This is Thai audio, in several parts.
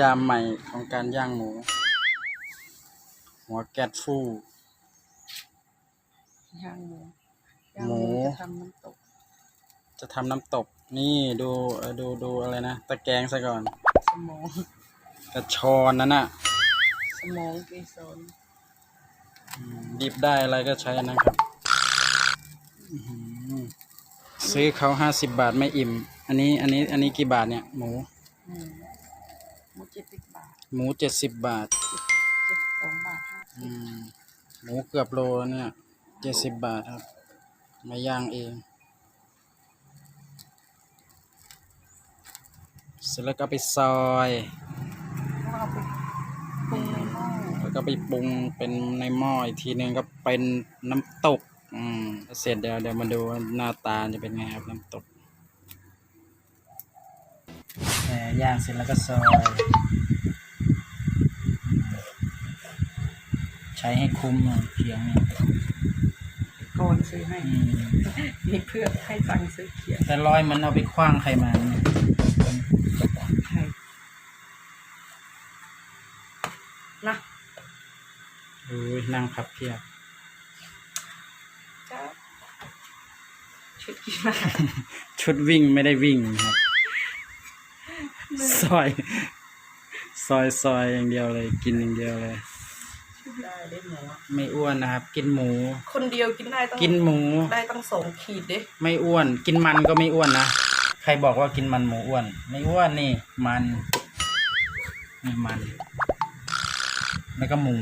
ยามใหม่ของการย่างหมู หัวแก๊สฟู ย่างหมูย่างหมูหมู จะทำน้ำตกจะทำน้ำตก นี่ดูเอ่อดูดูอะไรนะ ตะแกรงซะก่อนสมองกระชอนนั่นน่ะสมองเกสรอืมดิบได้อะไรก็ใช้อันนั้นครับอื้อหือซื้อเขาห้าสิบบาทไม่อิ่ม อันนี้อันนี้อันนี้กี่บาทเนี่ยหมูอืมหมูเจ็ดสิบบาทหมูเจ็ดสิบบาทเจ็ดสองบาทห้าสิอืบมหมูเกือบโลเนี่ยเจ็ดสิบบาทครับ มาย่างเองเสร็จแล้วก็ไปซอย แล้วเอาไปปรุงในหม้อแล้วก็ไปปรุงเป็นในหม้ออีกทีหนึ่งก็เป็นน้ำตก อืมเสร็จเดี๋ยวเดี๋ยวมาดูว่าหน้าตาจะเป็นไงครับน้ำตกแหม ย่างเสร็จแล้วก็ซอย ใช้ให้คุ้มหน่อยเขียงเนี่ยก่อนซื้อให้อืมมีเพื่อนให้ตังค์ซื้อเขียนแต่รอยมันเอาไปคว้างใครมาเนี่ยใช่นะอุ้ยนั่งพับเพียบจ้าชุดกีฬาชุดวิ่งไม่ได้วิ่งครับ ซอย ซอยซอยอย่างเดียวเลย กินอย่างเดียวเลย ได้ได้หมูอะไม่อ้วนนะครับ กินหมู คนเดียวกินได้ต้องกินหมู ได้ตั้งสองขีดเด้ไม่อ้วน กินมันก็ไม่อ้วนนะ ใครบอกว่ากินมันหมูอ้วน ไม่อ้วนนี่ มันนี่มัน แล้วก็หมู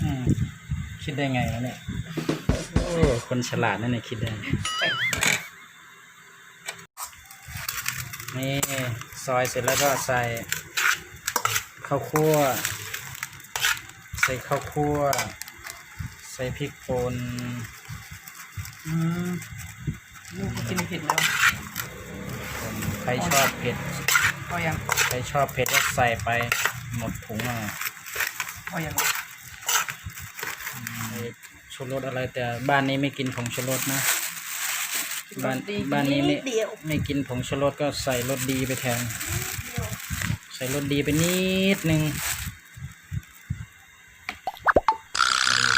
อืมคิดได้ไงวะเนี่ย โอ้ คนฉลาดนั่นเนี่ยคิดได้ นี่ซอยเสร็จแล้วก็ใส่ข้าวคั่ว ใส่ข้าวคั่ว ใส่พริกป่นอืมลูกก็กินเผ็ดแล้วใครชอบเผ็ดพอยังใครชอบเผ็ดก็ใส่ไปหมดถุงอะพอยังไอ้ชูรสอะไรแต่บ้านนี้ไม่กินผงชูรสนะ บ้านดีบ้านนี้ไม่เดียวไม่กินผงชูรสก็ใส่รสดีไปแทน ใส่รสดีไปนิดนึง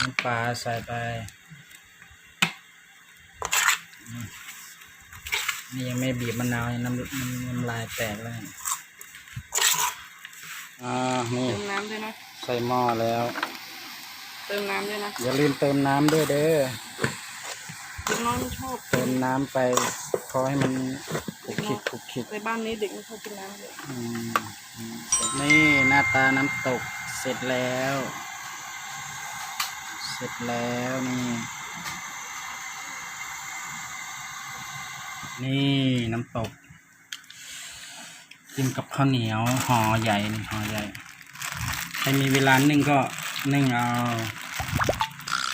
น้ำปลาใส่ไปอืมนี่ยังไม่บีบมะนาวยังน้ำน้ำน้ำลายแตกแล้วเนี่ยอ่านี่เติมน้ำด้วยนะใส่หม้อแล้ว เติมน้ำด้วยนะ อย่าลืมเติมน้ำด้วยเด้อ ลูกน้องไม่ชอบเติมน้ำไปพอให้มันคลุกคลิกคลุกคลิกในบ้านนี้เด็กไม่ชอบกินน้ำเลยอืมอืมนี่หน้าตาน้ำตกเสร็จแล้ว เสร็จแล้วนี่ นี่น้ำตกกินกับข้าวเหนียวห่อใหญ่นี่ห่อใหญ่ ใครมีเวลานึ่งก็นึ่งเอา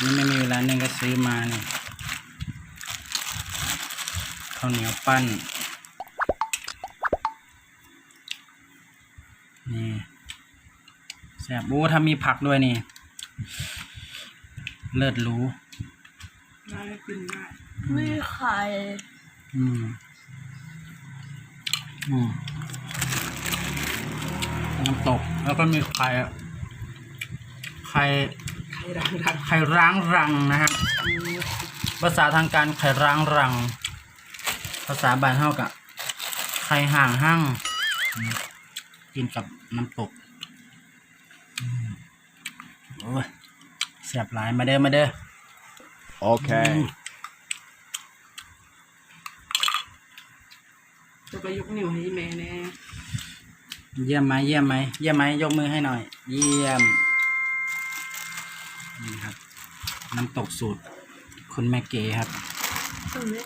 นี่ไม่มีเวลานึ่งก็ซื้อมานี่ข้าวเหนียวปั้น นี่แซ่บโอ้ถ้ามีผักด้วยนี่ เลิศหรู้น่ากินมากมีไข่อืม อืมน้ำตก แล้วก็มีไข่อะไข่ไข่ดังดังไข่ร้างรังนะครับภาษาทางการไข่ร้างรัง ภาษาบ้านเท่ากับไข่ห่างห้างอืมกินกับน้ำตกอืมโอ้ยเสียบหลายมาเด้อมาเด้อ Okay. จะไปยกนิ้วให้แม่แน่เยี่ยมไหมเยี่ยมไหมเยี่ยมไหมยกมือให้หน่อย เยี่ยมนี่ครับ น้ำตกสูตร คุณแม่เก๋ครับตรงนี้